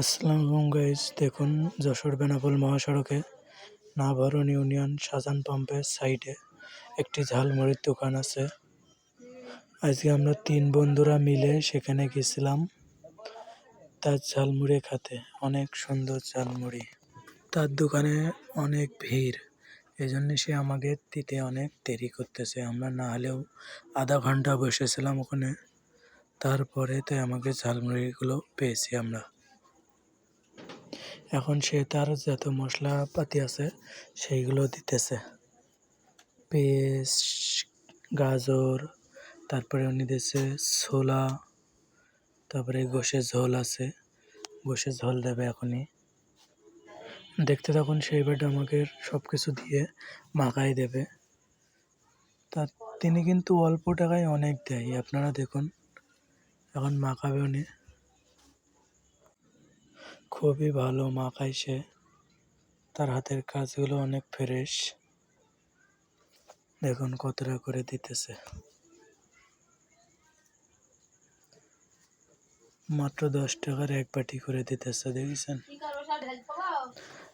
আসসালামু গাইজ দেখুন যশোর বেনাপোল মহাসড়কে নাভারণ ইউনিয়ন শাহজান পাম্পের সাইডে একটি ঝালমুড়ির দোকান আছে। আজকে আমরা তিন বন্ধুরা মিলে সেখানে গেছিলাম তার ঝালমুড়ি খাতে। অনেক সুন্দর ঝালমুড়ি। তার দোকানে অনেক ভিড় এই জন্য সে আমাকে দিতে অনেক দেরি করতেছে। আমরা না হলেও আধা ঘণ্টা বসেছিলাম ওখানে। তারপরে তাই আমাকে ঝালমুড়িগুলো পেয়েছি আমরা। এখন সে তার যত মশলাপাতি আছে, সেইগুলো দিতেছে। পেঁয়াজ গাজর, তারপরে উনি দিচ্ছে ছোলা, তারপরে গোশের ঝোল আছে। গোশের ঝোল দেবে এখনই। দেখতে তখন সেই বেড আমাকে সব কিছু দিয়ে মাখাই দেবে। তা তিনি কিন্তু অল্প টাকায় অনেক দেয়। আপনারা দেখুন, এখন মাখাবে উনি। খুবই ভালো মাখায় সে তার হাতের কাজগুলো অনেক ফ্রেশ। দেখুন কতটা করে দিতেছে। মাত্র দশ টাকার এক বাটি করে দিতেছে, দেখেছেন?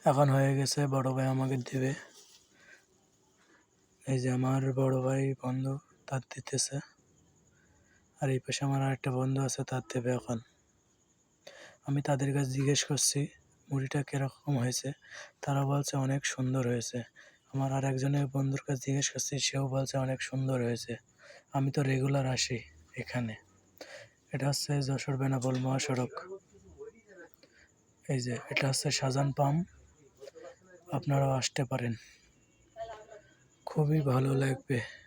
এখন হয়ে গেছে, বড় ভাই আমাকে দেবে। এই যে আমার বড় ভাই বন্ধু, তার দিতেছে। আর এই পাশে আমার আরেকটা বন্ধু আছে, তার দেবে এখন। আমি তাদের কাছে জিজ্ঞেস করছি, মুড়িটা কীরকম হয়েছে? তারা বলছে, অনেক সুন্দর হয়েছে। আমার আর একজনের বন্ধুর কাছে জিজ্ঞেস করছি, সেও বলছে অনেক সুন্দর হয়েছে। আমি তো রেগুলার আসি এখানে। এটা হচ্ছে যশোর বেনাপোল মহাসড়ক। এই যে, এটা হচ্ছে শাহজান পাম্প আপনারাও আসতে পারেন। খুবই ভালো লাগবে।